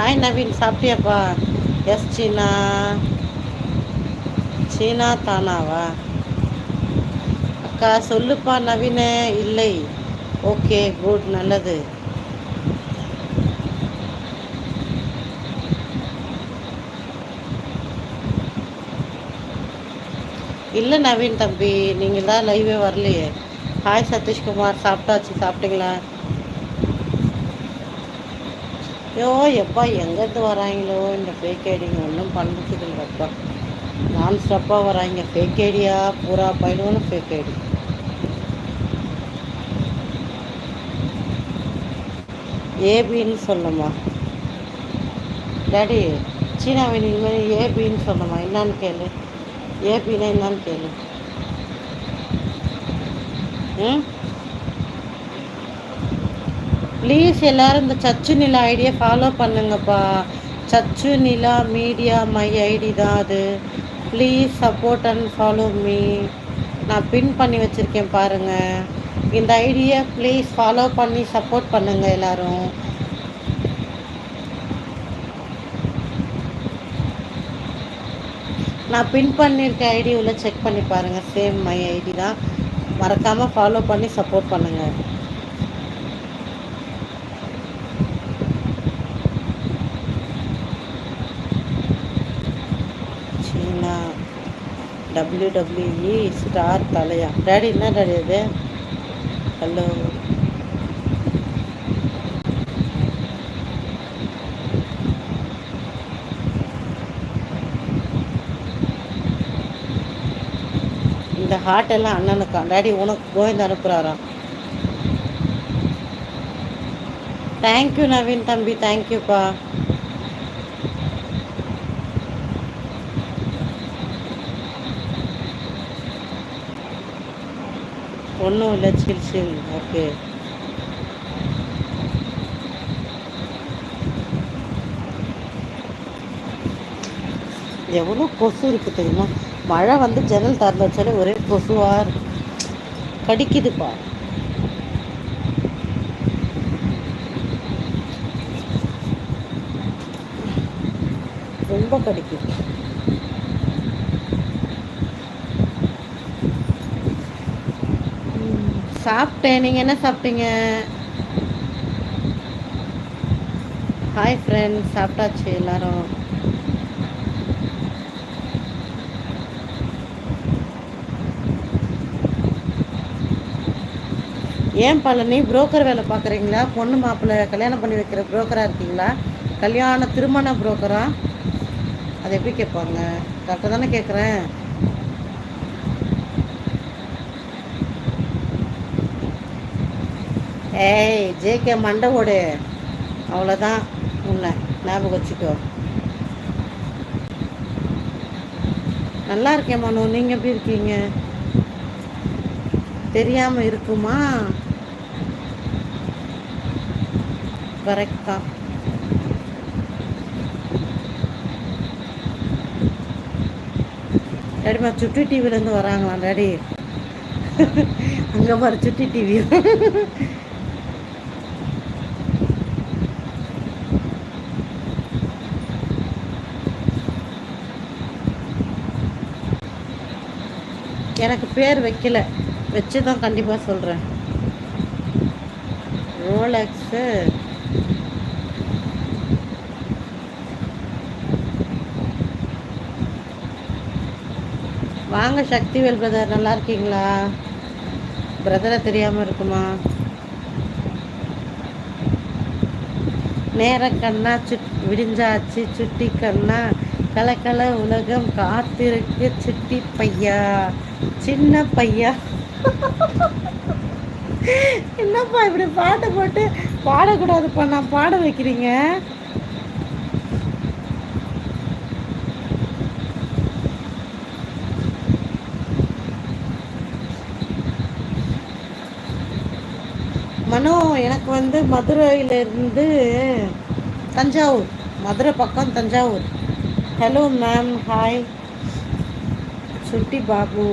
Hi Naveen சாப்பிட்டியாப்பா yes சீனா சீனா தானாவா அக்கா சொல்லுப்பா நவீன. இல்லை. ஓகே குட் நல்லது. இல்லை நவீன் தம்பி. நீங்கள் தான் லைவே வரலையே. ஹாய் சதீஷ்குமார். சாப்பிட்டாச்சு சாப்பிட்டீங்களா? ஐயோ எப்பா எங்கேருந்து வராங்களோ? இந்த ஃபேக் ஐடிங்க ஒன்றும் பண்ணுறதுக்கு இல்லைப்பா நான் ஸ்டப்பாக வராங்க ஃபேக் ஐடியா பூரா பயிலுவனும் ஃபேக் ஐடி ஏபின்னு சொல்லுமா? டாடி சீனாவின் இனிமேல் ஏபின்னு சொல்லுமா? என்னான்னு கேளு. ஏபின்னா என்னான்னு கேளு. ம்? ப்ளீஸ் எல்லாரும் இந்த சச்சு நிலா ஐடியை ஃபாலோ பண்ணுங்கப்பா. Sachu Nila media my ID தான் அது. Please support and follow me நான் பின் பண்ணி வச்சுருக்கேன் பாருங்கள் இந்த ஐடியை ப்ளீஸ் ஃபாலோ பண்ணி சப்போர்ட் பண்ணுங்கள் எல்லோரும். நான் பின் பண்ணியிருக்க ஐடி உள்ள செக் பண்ணி பாருங்கள் சேம் மை ஐடி தான். மறக்காமல் ஃபாலோ பண்ணி சப்போர்ட் பண்ணுங்கள் சீனா டபிள்யூடபிள்யூஇ ஸ்டார் தலையா? டேடி என்ன டேடி அது? ஹலோ இந்த ஹார்ட் எல்லாம் அண்ணனுக்கா? டேடி உனக்கு கோவிந்த் அனுப்புகிறாராம் தேங்க்யூ நவீன் தம்பி. தேங்க்யூப்பா ஒன்றும் இல்லை சில் சில் ஓகே எவ்வளோ கொசு இருக்குது தெரியுமா? மழை வந்து ஜன்னல் திறந்து வச்சாலே ஒரே கொசுவாக இருக்கு. கடிக்குதுப்பா. ரொம்ப கடிக்குது. சாப்பிட்டேன். நீங்கள் என்ன சாப்பிட்டீங்க? ஹாய் ஃப்ரெண்ட்ஸ் சாப்பிட்டாச்சு எல்லாரும். ஏன் பழனி புரோக்கர் வேலை பார்க்குறீங்களா? பொண்ணு மாப்பிள்ளை கல்யாணம் பண்ணி வைக்கிற புரோக்கராக இருக்கீங்களா? கல்யாண திருமண புரோக்கரா அதை எப்படி கேட்பாங்க? கரெக்டாக தானே கேட்குறேன். ஏய் ஜேகே மண்டை ஓடு. அவ்வளோதான் உன்னை ஞாபகம் வச்சுக்கோ. நல்லா இருக்கேன் மனு நீங்கள் எப்படி இருக்கீங்க? தெரியாமல் இருக்குமா? கரெக்ட் தான் டேடிமா சுட்டி டிவிலேருந்து வராங்களா டேடி அங்கே பாரு சுட்டி டிவி எனக்கு பேர் வைக்கல. வச்சு தான் கண்டிப்பாக சொல்கிறேன் ரோலக்ஸு வாங்க சக்திவேல் பிரதர் நல்லா இருக்கீங்களா? பிரதரை தெரியாமல் இருக்குமா? நேர கண்ணா சுட் விடிஞ்சாச்சு சுட்டி கண்ணா கலக்கல உலகம் காத்திருக்கு சுட்டி பையா சின்ன பையா. என்னப்பா இப்படி பாட்டை போட்டு பாடக்கூடாதுப்பா நான் பாட வைக்கிறீங்க? மனோ எனக்கு வந்து மதுரையிலேருந்து தஞ்சாவூர் மதுரை பக்கம் தஞ்சாவூர். ஹலோ மேம் ஹாய் சுட்டி பாபு